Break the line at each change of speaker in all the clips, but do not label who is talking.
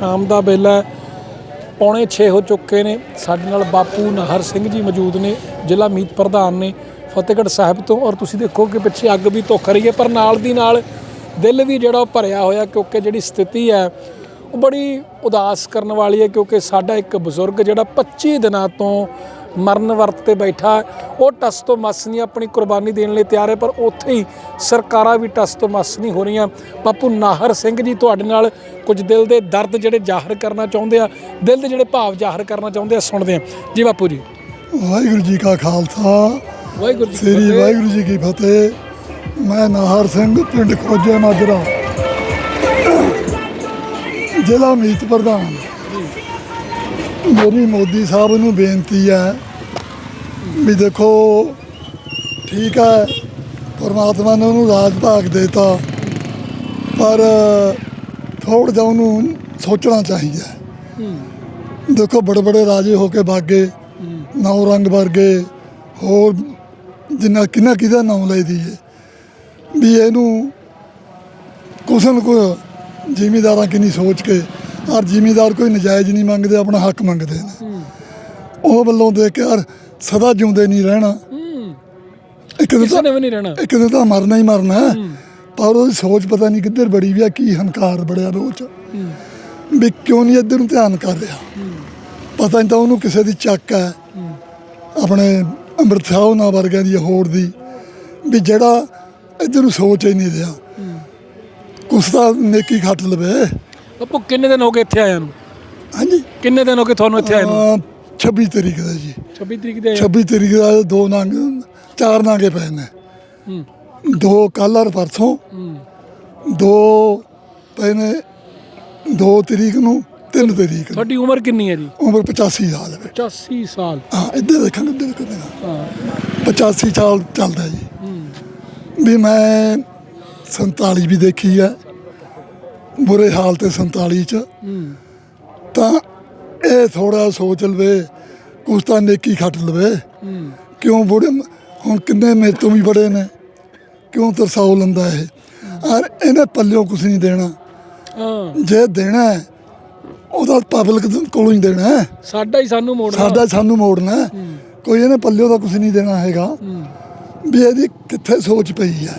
ਸ਼ਾਮ ਦਾ ਵੇਲਾ ਹੈ। ਪੌਣੇ 6 ਹੋ ਚੁੱਕੇ ਨੇ। ਸਾਡੇ ਨਾਲ ਬਾਪੂ ਨਹਰ ਸਿੰਘ ਜੀ ਮੌਜੂਦ ਨੇ, ਜ਼ਿਲ੍ਹਾ ਮੀਤ ਪ੍ਰਧਾਨ ਨੇ, ਫਤਿਹਗੜ੍ਹ ਸਾਹਿਬ ਤੋਂ। ਔਰ ਤੁਸੀਂ ਦੇਖੋ ਕਿ ਪਿੱਛੇ ਅੱਗ ਵੀ ਧੁੱਖ ਰਹੀ ਹੈ, ਪਰ ਨਾਲ ਦੀ ਨਾਲ ਦਿਲ ਵੀ ਜਿਹੜਾ ਉਹ ਭਰਿਆ ਹੋਇਆ, ਕਿਉਂਕਿ ਜਿਹੜੀ ਸਥਿਤੀ ਹੈ, ਉਹ ਬੜੀ ਉਦਾਸ ਕਰਨ ਵਾਲੀ ਹੈ, ਕਿਉਂਕਿ ਸਾਡਾ ਇੱਕ ਬਜ਼ੁਰਗ ਜਿਹੜਾ 25 ਦਿਨਾਂ ਤੋਂ ਮਰਨ ਵਰਤ ਤੇ ਬੈਠਾ ਉਹ ਟਸ ਤੋਂ ਮਸ ਨਹੀਂ ਆਪਣੀ ਕੁਰਬਾਨੀ ਦੇਣ ਲਈ ਤਿਆਰ ਹੈ ਪਰ ਉੱਥੇ ਹੀ ਸਰਕਾਰਾਂ ਵੀ ਟਸ ਤੋਂ ਮਸ ਨਹੀਂ ਹੋ ਰਹੀਆਂ। ਬਾਪੂ ਨਾਹਰ ਸਿੰਘ ਜੀ ਤੁਹਾਡੇ ਨਾਲ ਕੁਝ ਦਿਲ ਦੇ ਦਰਦ ਜਿਹੜੇ ਜ਼ਾਹਰ ਕਰਨਾ ਚਾਹੁੰਦੇ ਆ ਦਿਲ ਦੇ ਜਿਹੜੇ ਭਾਵ ਜ਼ਾਹਰ ਕਰਨਾ ਚਾਹੁੰਦੇ ਆ ਸੁਣਦੇ ਆ। ਜੀ ਬਾਪੂ ਜੀ।
ਵਾਹਿਗੁਰੂ ਜੀ ਕਾ ਖਾਲਸਾ।
ਵਾਹਿਗੁਰੂ ਜੀ ਕੀ
ਸ੍ਰੀ। ਵਾਹਿਗੁਰੂ ਜੀ ਕੀ ਫਤਿਹ। ਮੈਂ ਨਾਹਰ ਸਿੰਘ ਪਿੰਡ ਖੋਜੇ ਮਾਜਰਾ। ਜ਼ਿਲ੍ਹਾ ਮੀਤ ਪ੍ਰਧਾਨ। ਮੇਰੀ ਮੋਦੀ ਸਾਹਿਬ ਨੂੰ ਬੇਨਤੀ ਹੈ ਵੀ ਦੇਖੋ ਠੀਕ ਹੈ ਪਰਮਾਤਮਾ ਨੇ ਉਹਨੂੰ ਰਾਜ ਭਾਗ ਦੇਤਾ ਪਰ ਥੋੜ੍ਹਾ ਜਿਹਾ ਉਹਨੂੰ ਸੋਚਣਾ ਚਾਹੀਦਾ ਹੈ। ਦੇਖੋ ਬੜੇ ਬੜੇ ਰਾਜੇ ਹੋ ਕੇ ਭਾਗੇ ਨੌ ਰੰਗ ਵਰਗੇ ਹੋਰ ਜਿੰਨਾ ਕਿੰਨਾ ਕਿਹਦਾ ਨਾਮ ਲੈ ਦਈਏ ਵੀ ਇਹਨੂੰ ਕੁਛ ਨਾ ਕੁਛ ਜ਼ਿਮੀਦਾਰਾਂ ਕਿੰਨੀ ਸੋਚ ਕੇ ਔਰ ਜ਼ਿਮੀਦਾਰ ਕੋਈ ਨਜਾਇਜ਼ ਨਹੀਂ ਮੰਗਦੇ ਆਪਣਾ ਹੱਕ ਮੰਗਦੇ ਨੇ। ਉਹ ਵੱਲੋਂ ਦੇਖ ਕੇ ਔਰ ਸਦਾ ਜਿਉਂਦੇ ਨਹੀਂ ਰਹਿਣਾ। ਇੱਕ ਦਿਨ
ਕਿਸੇ
ਤਾਂ
ਨੇ ਵੀ ਨਹੀਂ ਰਹਿਣਾ।
ਇੱਕ ਦਿਨ ਤਾਂ ਮਰਨਾ ਹੀ ਮਰਨਾ ਹੈ। ਪਰ ਉਹਦੀ ਸੋਚ ਪਤਾ ਨਹੀਂ ਕਿੱਧਰ ਬੜੀ ਵੀ ਆ ਕੀ ਹੰਕਾਰ ਬੜਿਆ ਰੋਚ। ਵੀ ਕਿਉਂ ਨਹੀਂ ਇੱਧਰ ਨੂੰ ਧਿਆਨ ਕਰ ਰਿਹਾ? ਪਤਾ ਨਹੀਂ ਤਾਂ ਉਹਨੂੰ ਕਿਸੇ ਦੀ ਚੱਕ ਹੈ। ਆਪਣੇ ਅੰਮ੍ਰਿਤ ਸਾਹਿਬ ਨਾਲ ਵਰਗਿਆਂ ਦੀ ਹੋਰ ਦੀ। ਵੀ ਜਿਹੜਾ ਇੱਧਰ ਨੂੰ ਸੋਚ ਹੀ ਨਹੀਂ ਰਿਹਾ। ਕੁਛ ਤਾਂ ਨੇਕੀ ਖੱਟ ਲਵੇ।
ਬਾਪੂ ਕਿੰਨੇ ਦਿਨ ਹੋ ਗਏ ਇੱਥੇ ਆਇਆ ਨੂੰ?
ਹਾਂਜੀ।
ਕਿੰਨੇ ਦਿਨ ਹੋ ਗਏ ਤੁਹਾਨੂੰ ਇੱਥੇ ਆਏ ਨੂੰ?
ਅਹ 26 ਤਰੀਕ ਦਾ ਜੀ।
26 ਤਰੀਕ ਦੇ ਆਏ
26 ਤਰੀਕ ਦਾ ਦੋ ਨੰਗ ਚਾਰ ਨਾਂਗੇ ਪਏ ਨੇ
ਹੂੰ।
ਦੋ ਕੱਲ੍ਹ ਔਰ ਪਰਸੋਂ।
ਹੂੰ।
ਦੋ ਪਏ ਨੇ ਦੋ ਤਰੀਕ ਨੂੰ ਤਿੰਨ ਤਰੀਕ ਨੂੰ।
ਤੁਹਾਡੀ ਉਮਰ ਕਿੰਨੀ ਹੈ ਜੀ?
ਉਮਰ 85 ਸਾਲ ਹੈ।
85 ਸਾਲ।
ਹਾਂ ਇੱਧਰ ਦੇਖਾਂਗੇ ਇੱਧਰ ਦੇਖਾਂਗੇ
ਹਾਂ।
85 ਸਾਲ ਚੱਲਦਾ ਜੀ।
ਹੂੰ।
ਵੀ ਮੈਂ 47 ਵੀ ਦੇਖੀ ਹੈ। ਬੁਰੇ ਹਾਲ ਤੇ 47 ਚ। ਤਾਂ ਇਹ ਥੋੜਾ ਸੋਚ ਲਵੇ ਕੁਛ ਤਾਂ ਨੇਕੀ ਖੱਟ ਲਵੇ। ਕਿਉਂ ਬੁੜੇ ਹੁਣ ਕਿੰਨੇ ਮੇਰੇ ਤੋਂ ਵੀ ਬੜੇ ਨੇ। ਕਿਉਂ ਤਰਸਾਉ ਲੰਦਾ ਇਹ। ਔਰ ਇਹਨੇ ਪੱਲਿਓਂ ਕੁਛ ਨਹੀਂ ਦੇਣਾ। ਜੇ ਦੇਣਾ ਉਹਦਾ ਪਬਲਿਕ ਕੋਲੋਂ ਹੀ ਦੇਣਾ।
ਸਾਡਾ ਹੀ ਸਾਨੂੰ ਮੋੜਨਾ।
ਸਾਡਾ ਸਾਨੂੰ ਮੋੜਨਾ। ਕੋਈ ਇਹਨੇ ਪੱਲਿਓ ਦਾ ਕੁਝ ਨਹੀਂ ਦੇਣਾ ਹੈਗਾ। ਵੀ ਇਹਦੀ ਕਿੱਥੇ ਸੋਚ ਪਈ ਹੈ।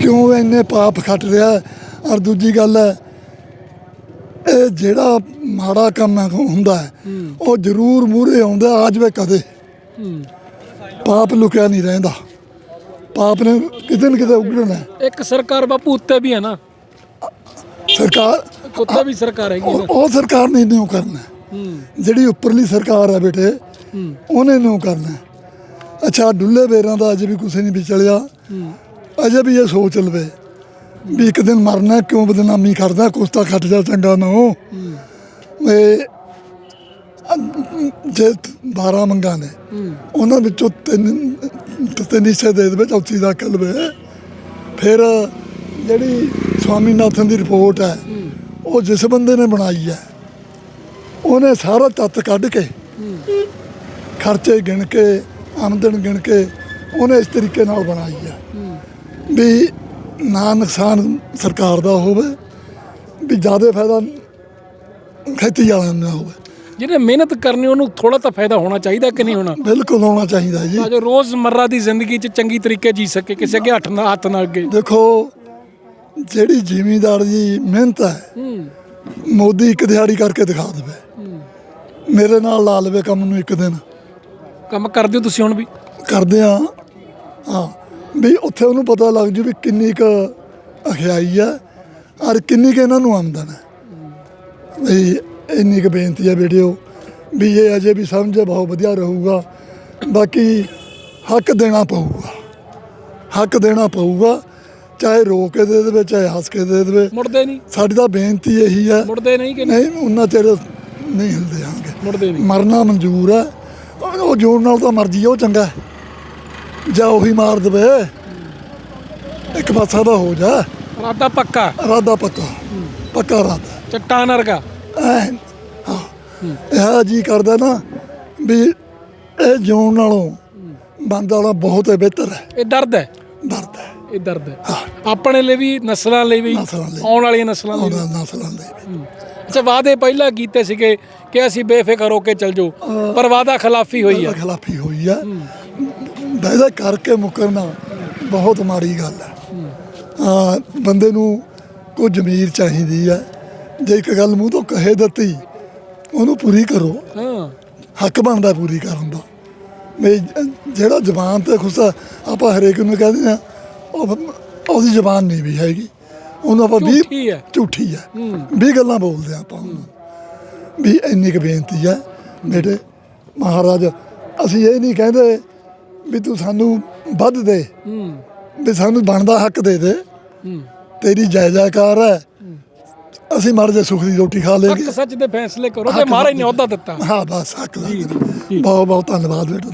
ਕਿਉਂ ਇੰਨੇ ਪਾਪ ਖੱਟ ਰਿਹਾ? ਔਰ ਦੂਜੀ ਗੱਲ ਹੈ ਇਹ ਜਿਹੜਾ ਮਾੜਾ ਕੰਮ ਹੈ- ਹੁੰਦਾ ਹੈ। ਉਹ ਜ਼ਰੂਰ ਮੂਹਰੇ ਆਉਂਦਾ ਆ ਜਾਵੇ ਕਦੇ। ਪਾਪ ਲੁਕਿਆ ਨਹੀਂ ਰਹਿੰਦਾ। ਪਾਪ ਨੇ ਕਿਤੇ ਨਾ ਕਿਤੇ ਉਗੜਨਾ ਹੈ।
ਇੱਕ ਸਰਕਾਰ ਬਾਪੂ ਉੱਤੇ ਵੀ ਹੈ ਨਾ।
ਸਰਕਾਰ
ਉੱਤੇ ਵੀ ਸਰਕਾਰ ਹੈਗੀ
ਉਹ
ਨਾ।
ਉਹ ਸਰਕਾਰ ਨੇ ਨਹੀਂ ਕਰਨਾ
ਹੂੰ।
ਜਿਹੜੀ ਉੱਪਰਲੀ ਸਰਕਾਰ ਹੈ ਬੇਟੇ
ਹੂੰ।
ਉਹਨੇ ਨੂੰ ਕਰਨਾ ਹੈ। ਅੱਛਾ ਡੁੱਲੇ ਬੇਰਾਂ ਦਾ ਅਜੇ ਵੀ ਕੁਛ ਨਹੀਂ ਵਿਚਲਿਆ ਅਜੇ ਵੀ ਇਹ ਸੋਚ ਲਵੇ। ਵੀ ਇੱਕ ਦਿਨ ਮਰਨਾ ਕਿਉਂ ਬਦਨਾਮੀ ਕਰਦਾ ਕੁਛ ਤਾਂ ਖੱਟ ਜਾ ਚੰਗਾ ਨਾ ਇਹ ਜੇ 12 ਮੰਗਾਂ ਨੇ, ਉਹਨਾਂ ਵਿੱਚੋਂ ਤਿੰਨ ਤਿੰਨ ਹਿੱਸੇ ਦੇ ਦੇਵੇ, ਚੌਥੀ ਦਾ ਕਲਵੇ ਫਿਰ ਜਿਹੜੀ ਸਵਾਮੀਨਾਥਨ ਦੀ ਰਿਪੋਰਟ ਹੈ, ਉਹ ਜਿਸ ਬੰਦੇ ਨੇ ਬਣਾਈ ਹੈ, ਉਹਨੇ ਸਾਰਾ ਤੱਤ ਕੱਢ ਕੇ, ਖਰਚੇ ਗਿਣ ਕੇ, ਆਮਦਨ ਗਿਣ ਕੇ, ਉਹਨੇ ਇਸ ਤਰੀਕੇ ਨਾਲ ਬਣਾਈ ਹੈ। ਵੀ ਨਾ ਨੁਕਸਾਨ ਸਰਕਾਰ ਦਾ ਹੋਵੇ ਵੀ ਜ਼ਿਆਦਾ ਫਾਇਦਾ ਖੇਤੀ ਵਾਲਿਆਂ ਨੂੰ ਨਾ ਹੋਵੇ।
ਜਿਹਨੇ ਮਿਹਨਤ ਕਰਨੀ ਉਹਨੂੰ ਥੋੜਾ ਤਾਂ ਫਾਇਦਾ ਹੋਣਾ ਚਾਹੀਦਾ ਕਿ ਨਹੀਂ ਹੋਣਾ?
ਬਿਲਕੁਲ ਹੋਣਾ ਚਾਹੀਦਾ ਜੀ।
ਤਾਂ ਜੋ ਰੋਜ਼ਮਰਰਾ ਦੀ ਜ਼ਿੰਦਗੀ 'ਚ ਚੰਗੀ ਤਰੀਕੇ ਜੀ ਸਕੇ ਕਿਸੇ ਅੱਗੇ ਹੱਥ ਨਾ ਹੱਥ ਨਾ ਅੱਗੇ।
ਦੇਖੋ ਜਿਹੜੀ ਜ਼ਿਮੀਂਦਾਰ ਦੀ ਮਿਹਨਤ ਹੈ
ਹੂੰ।
ਮੋਦੀ ਇੱਕ ਦਿਹਾੜੀ ਕਰਕੇ ਦਿਖਾ ਦੇਵੇ। ਮੇਰੇ ਨਾਲ ਲਾ ਲਵੇ ਕੰਮ ਨੂੰ ਇੱਕ ਦਿਨ।
ਕੰਮ ਕਰਦੇ ਹੋ ਤੁਸੀਂ ਹੁਣ ਵੀ?
ਕਰਦੇ ਆ ਹਾਂ। ਵੀ ਉੱਥੇ ਉਹਨੂੰ ਪਤਾ ਲੱਗ ਜੂ ਵੀ ਕਿੰਨੀ ਕੁ ਅਖਿਆਈ ਹੈ ਔਰ ਕਿੰਨੀ ਕੁ ਇਹਨਾਂ ਨੂੰ ਆਮਦਨ ਹੈ ਵੀ ਇੰਨੀ ਕੁ ਬੇਨਤੀ ਹੈ ਵੀਡੀਓ ਵੀ ਇਹ ਅਜੇ ਵੀ ਸਮਝੇ ਬਹੁਤ ਵਧੀਆ ਰਹੂਗਾ। ਬਾਕੀ ਹੱਕ ਦੇਣਾ ਪਊਗਾ। ਹੱਕ ਦੇਣਾ ਪਊਗਾ ਚਾਹੇ ਰੋ ਕੇ ਦੇ ਦੇਵੇ ਚਾਹੇ ਹੱਸ ਕੇ ਦੇ ਦੇਵੇ।
ਮੁੜਦੇ ਨਹੀਂ।
ਸਾਡੀ ਤਾਂ ਬੇਨਤੀ ਇਹੀ ਹੈ
ਮੁੜਦੇ ਨਹੀਂ ਕਿ ਨਹੀਂ
ਉਹਨਾਂ ਚਿਰ ਨਹੀਂ ਹਿਲਦੇ ਆਂਗੇ।
ਮੁੜਦੇ ਨਹੀਂ।
ਮਰਨਾ ਮਨਜ਼ੂਰ ਹੈ ਉਹ ਜੋੜ ਨਾਲ ਤਾਂ ਮਰਜ਼ੀ ਉਹ ਚੰਗਾ। ਹੈ। ਜਾਂ ਉਹੀ ਮਾਰ ਦਵੇ ਇੱਕ ਪਾਸਾ ਦਾ ਹੋ ਜਾ।
ਰਾਦਾ ਪੱਕਾ।
ਇਰਾਦਾ ਪੱਕਾ। ਪੱਕਾ ਇਰਾਦਾ
ਚੱਟਾਨ ਵਰਗਾ।
ਐਨ ਹਾਂ। ਇਹ ਜੀ ਕਰਦਾ ਨਾ ਵੀ ਇਹ ਜਿਉਣ ਨਾਲੋਂ ਬੰਦ ਵਾਲਾ ਬਹੁਤ ਹੀ ਬਿਹਤਰ ਹੈ।
ਇਹ ਦਰਦ ਹੈ?
ਦਰਦ ਹੈ।
ਇਹ ਦਰਦ ਹੈ। ਆਪਣੇ ਲਈ ਵੀ ਨਸਲਾਂ ਲਈ ਵੀ
ਨਸਲਾਂ ਲਈ।
ਆਉਣ ਵਾਲੀਆਂ ਨਸਲਾਂ ਲਈ ਵੀ।
ਉਹਨਾਂ ਨਸਲਾਂ ਦੇ ਵੀ।
ਅੱਛਾ ਵਾਅਦੇ ਪਹਿਲਾਂ ਕੀਤੇ ਸੀਗੇ ਕਿ ਅਸੀਂ ਬੇਫਿਕਰ ਹੋ ਕੇ ਚੱਲ ਜਾਓ ਪਰ ਵਾਅਦਾ ਖਿਲਾਫੀ ਹੋਈ ਆ
ਖਿਲਾਫੀ ਹੋਈ ਆ ਵਾਅਦਾ ਕਰਕੇ ਮੁਕਰਨਾ ਬਹੁਤ ਮਾੜੀ ਗੱਲ ਹੈ। ਆ ਬੰਦੇ ਨੂੰ ਕੋਈ ਜ਼ਮੀਰ ਚਾਹੀਦੀ ਹੈ। ਜੇ ਇੱਕ ਗੱਲ ਮੂੰਹ ਤੋਂ ਕਹੇ ਦਿੱਤੀ ਉਹਨੂੰ ਪੂਰੀ ਕਰੋ।
ਹਾਂ।
ਹੱਕ ਬਣਦਾ ਪੂਰੀ ਕਰਨ ਦਾ। ਜਿਹੜਾ ਜ਼ਬਾਨ ਤੇ ਖੁੱਸਾ ਆਪਾਂ ਹਰੇਕ ਨੂੰ ਕਹਿੰਦੇ ਆ ਉਹ ਉਹਦੀ ਜ਼ਬਾਨ ਨਹੀਂ ਵੀ ਹੈਗੀ। ਉਹਨੂੰ ਆਪਾਂ ਵੀ
ਝੂਠੀ ਹੈ।
ਝੂਠੀ ਹੈ। ਵੀ ਗੱਲਾਂ ਬੋਲਦੇ ਆ ਆਪਾਂ ਉਹਨੂੰ। ਵੀ ਇੰਨੀ ਕੁ ਬੇਨਤੀ ਹੈ ਬੇਟੇ ਮਹਾਰਾਜ ਅਸੀਂ ਇਹ ਨਹੀਂ ਕਹਿੰਦੇ ਵੀ ਤੂੰ ਸਾਨੂੰ ਵੱਧ ਦੇ।
ਹੂੰ।
ਵੀ ਸਾਨੂੰ ਬਣਦਾ ਹੱਕ ਦੇ ਦੇ।
ਹੂੰ।
ਤੇਰੀ ਜੈ ਜੈਕਾਰ ਹੈ। ਅਸੀਂ ਮਰ ਜੇ ਸੁੱਖ ਦੀ ਰੋਟੀ ਖਾ ਲੇਗੇ
ਹੱਕ ਸੱਚ ਦੇ ਫੈਸਲੇ ਕਰੋ ਤੇ ਮਹਾਰਾਜ ਨੇ ਅਹੁਦਾ ਦਿੱਤਾ।
ਹਾਂ ਬਸ ਹੱਕ ਦਾ। ਬਹੁਤ ਬਹੁਤ ਧੰਨਵਾਦ ਬੇਟਾ।